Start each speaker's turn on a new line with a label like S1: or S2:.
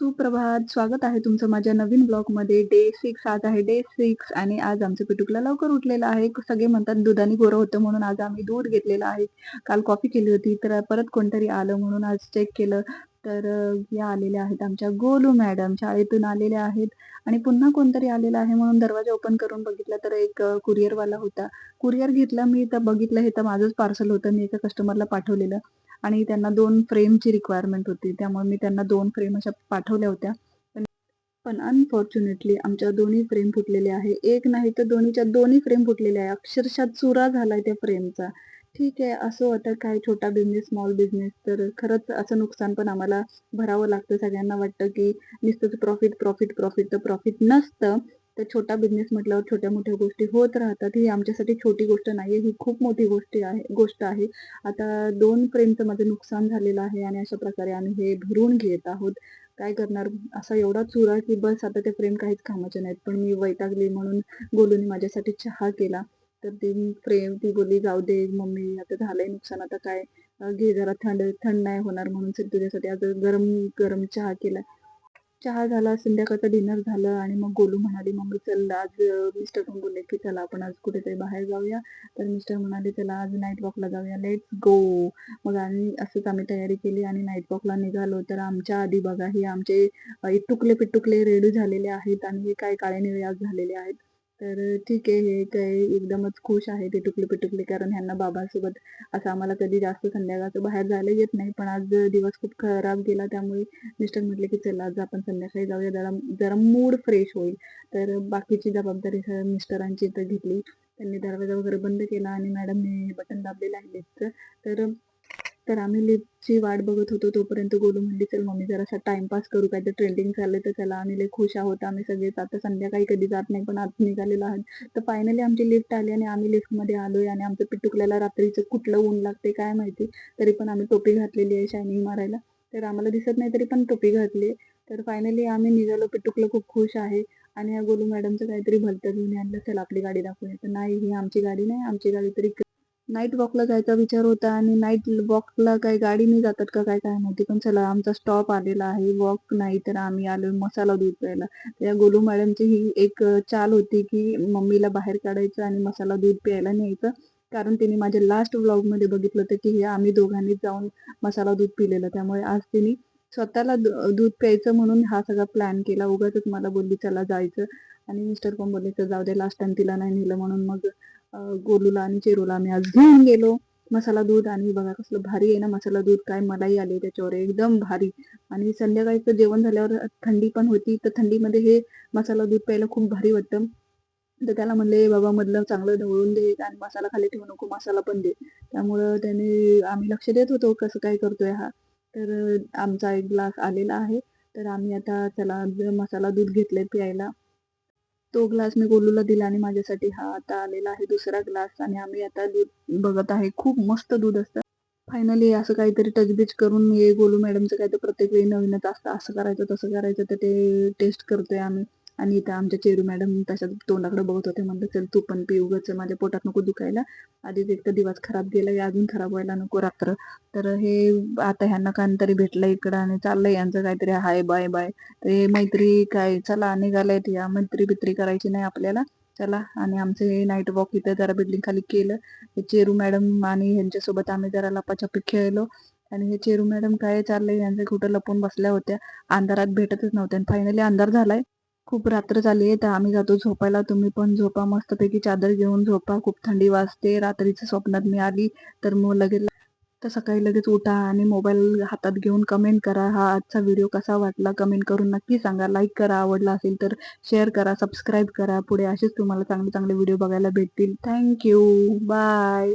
S1: सुप्रभात. स्वागत आहे तुमचं माझ्या नवीन ब्लॉगमध्ये. डे सिक्स आज आहे डे सिक्स आणि आज आमचं पिटुकला लवकर उठलेलं आहे. सगळे म्हणतात दुधाने गोरं होतं म्हणून आज आम्ही दूध घेतलेलं आहे. काल कॉफी केली होती तर परत कोणतरी आलं म्हणून आज चेक केलं. तर या आलेल्या आहेत आमच्या गोलू मॅडम शाळेतून आलेल्या आहेत. आणि पुन्हा कोणतरी आलेलं आहे म्हणून दरवाजा ओपन करून बघितला तर एक कुरिअरवाला होता. कुरिअर घेतला मी तर बघितलं हे तर माझंच पार्सल होतं. मी एका कस्टमरला पाठवलेलं. आणि त्यांना दोन फ्रेमची रिक्वायरमेंट होती. त्यामुळे मी त्यांना दोन फ्रेम अशा पाठवल्या होत्या. पण- पण अनफॉर्च्युनेटली आमच्या दोन्ही फ्रेम फुटलेले आहे. एक नाही तर दोन्हीच्या दोन्ही फ्रेम फुटलेल्या आहे. अक्षरशः चुरा झालाय त्या फ्रेमचा. ठीक आहे असं आता काय छोटा बिझनेस स्मॉल बिझनेस तर खरंच असं नुकसान पण आम्हाला भरावं लागतं. सगळ्यांना वाटतं की नुसतंच प्रॉफिट प्रॉफिट प्रॉफिट तर प्रॉफिट नसतं. तर छोटा बिझनेस म्हटल्यावर छोट्या मोठ्या गोष्टी होत राहतात. ही आमच्यासाठी छोटी गोष्ट नाही आहे ही खूप मोठी गोष्ट आहे गोष्ट आहे. आता दोन फ्रेमचं माझं नुकसान झालेलं आहे आणि अशा प्रकारे आम्ही हे भरून घेत आहोत. काय करणार? असा एवढा चुरा की बस आता ते फ्रेम काहीच कामाचे नाहीत. पण मी वैतागली म्हणून गोलूने माझ्यासाठी चहा केला. तर ती फ्रेम ती बोलली जाऊ दे मम्मी आता झालंय नुकसान. आता काय? घे जरा थंड थंड नाही होणार म्हणून तुझ्यासाठी आज गरम गरम चहा केला. चहा झाला संध्याकाळचं डिनर झालं आणि मग गोलू म्हणाली मम्मी चल आज मिस्टर पण बोलले की चला आपण आज कुठेतरी बाहेर जाऊया. तर मिस्टर म्हणाले चला आज नाईट वॉकला जाऊया लेट्स गो मग आम्ही असंच आम्ही तयारी केली आणि नाईट वॉकला निघालो. तर आमच्या आधी बघा हे आमचे इटुकले पिटुकले रेडी झालेले आहेत आणि हे काय काळे निळे आज झालेले आहेत. तर ठीक आहे हे काय एकदमच खुश आहे ते टुकले पिटुकले कारण ह्यांना बाबांसोबत असं आम्हाला कधी जास्त संध्याकाळचं बाहेर जायला येत नाही. पण आज दिवस खूप खराब गेला त्यामुळे मिस्टर म्हटले की चला आज आपण संध्याकाळी जाऊया जरा जरा मूड फ्रेश होईल. तर बाकीची जबाबदारी सर मिस्टरांची तर घेतली. त्यांनी दरवाजा वगैरे बंद केला आणि मॅडमने बटन दाबलेलं आहे लिफ्टचं तर तर आम्ही लिफ्टची वाट बघत होतो. तोपर्यंत गोलू म्हणली चल मम्मी जरासा टाइमपास करू. काय तर ट्रेंडिंग चाललंय तर चला. आम्ही लई खुश आहोत. आम्ही सगळेच आता संध्याकाळी कधी जात नाही पण आज निघालेलो आहोत. तर फायनली आमची लिफ्ट आली आणि आम्ही लिफ्टमध्ये आलोय आणि आमचं पिटुकल्याला रात्रीचं कुठलं ऊन लागते काय माहिती? तरी पण आम्ही टोपी घातलेली आहे शायनिंग मारायला. तर आम्हाला दिसत नाही तरी पण टोपी घातली तर फायनली आम्ही निघालो. पिटुकलं खूप खुश आहे. आणि या गोलू मॅडमचं काहीतरी भलतं घेऊन आणलं. चला आपली गाडी दाखवूया. तर नाही ही आमची गाडी नाही. आमची गाडी तरी नाईट वॉकला जायचा विचार होता आणि नाईट वॉकला काही गाडीने जातात का काय काय माहिती. पण चला आमचा स्टॉप आलेला आहे. वॉक नाही तर आम्ही आलो मसाला दूध प्यायला. त्या गोलू मॅडमची ही एक चाल होती की मम्मीला बाहेर काढायचं आणि मसाला दूध प्यायला न्यायचं. कारण तिने माझ्या लास्ट व्लॉगमध्ये बघितलं होतं की हे आम्ही दोघांनी जाऊन मसाला दूध पिलेलं. त्यामुळे आज तिने स्वतःला दूध प्यायचं म्हणून हा सगळा प्लॅन केला. उगाच मला बोलली चला जायचं. आणि मिस्टर पण बोलले तर जाऊ दे लास्ट टाइम तिला नाही नेलं म्हणून मग गोलूला आणि चेरूला आम्ही आज घेऊन गेलो. मसाला दूध आणि बघा कसलं भारी आहे ना मसाला दूध. काय मलाई आले त्याच्यावर एकदम भारी. आणि संध्याकाळचं जेवण झाल्यावर थंडी पण होती. तर थंडीमध्ये हे मसाला दूध प्यायला खूप भारी वाटतं. तर त्याला म्हणले बाबा मधलं चांगलं ढवळून दे आणि मसाला खाली ठेवू नको मसाला पण दे. त्यामुळं त्याने आम्ही लक्ष देत होतो कसं काय करतोय हा. तर आमचा एक ग्लास आलेला आहे. तर आम्ही आता त्याला मसाला दूध घेतलंय प्यायला. तो ग्लास मी गोलूला दिला आणि माझ्यासाठी हा आता आलेला आहे दुसरा ग्लास आणि आम्ही आता दूध बघत आहे. खूप मस्त दूध असतं. फायनली असं काहीतरी टचबीच करून हे गोलू मॅडमचं काय तर प्रत्येक वेळी नवीनच असतं. असं करायचं तसं करायचं तर ते टेस्ट करतोय आम्ही. आणि इथं आमच्या चेरू मॅडम तशाच तोंडाकडे बघत होते. म्हणलं चल तू पण पी उगच माझ्या पोटात नको दुखायला. आधीच एक तर दिवस खराब गेला अजून खराब व्हायला नको रात्र. तर हे आता ह्यांना काहीतरी भेटलं इकडं आणि चाललंय यांचं काहीतरी हाय बाय बाय. ते मैत्री काय चला निघालायत या मैत्री बित्री करायची नाही आपल्याला. चला आणि आमचं हे नाईट वॉक इथं जरा बिल्डिंग खाली केलं. हे चेरू मॅडम आणि ह्यांच्यासोबत आम्ही जरा लपाछपी खेळलो. आणि हे चेरू मॅडम काय चाललंय यांचं कुठं लपून बसल्या होत्या. अंधारात भेटतच नव्हत्या फायनली अंधार झालाय. खूप रात्र झाली आहे तर आम्ही जातो झोपायला. तुम्ही पण झोपा मस्तपैकी चादर घेऊन झोपा. खूप थंडी वाजते रात्रीच्या स्वप्नात मी आली तर मग लगेच तर सकाळी लगेच उठा आणि मोबाईल हातात घेऊन कमेंट करा. हा आजचा व्हिडिओ कसा वाटला? कमेंट करून नक्की सांगा. लाईक करा आवडला असेल तर शेअर करा सबस्क्राईब करा. पुढे असेच तुम्हाला चांगले चांगले व्हिडिओ बघायला भेटतील. Thank you bye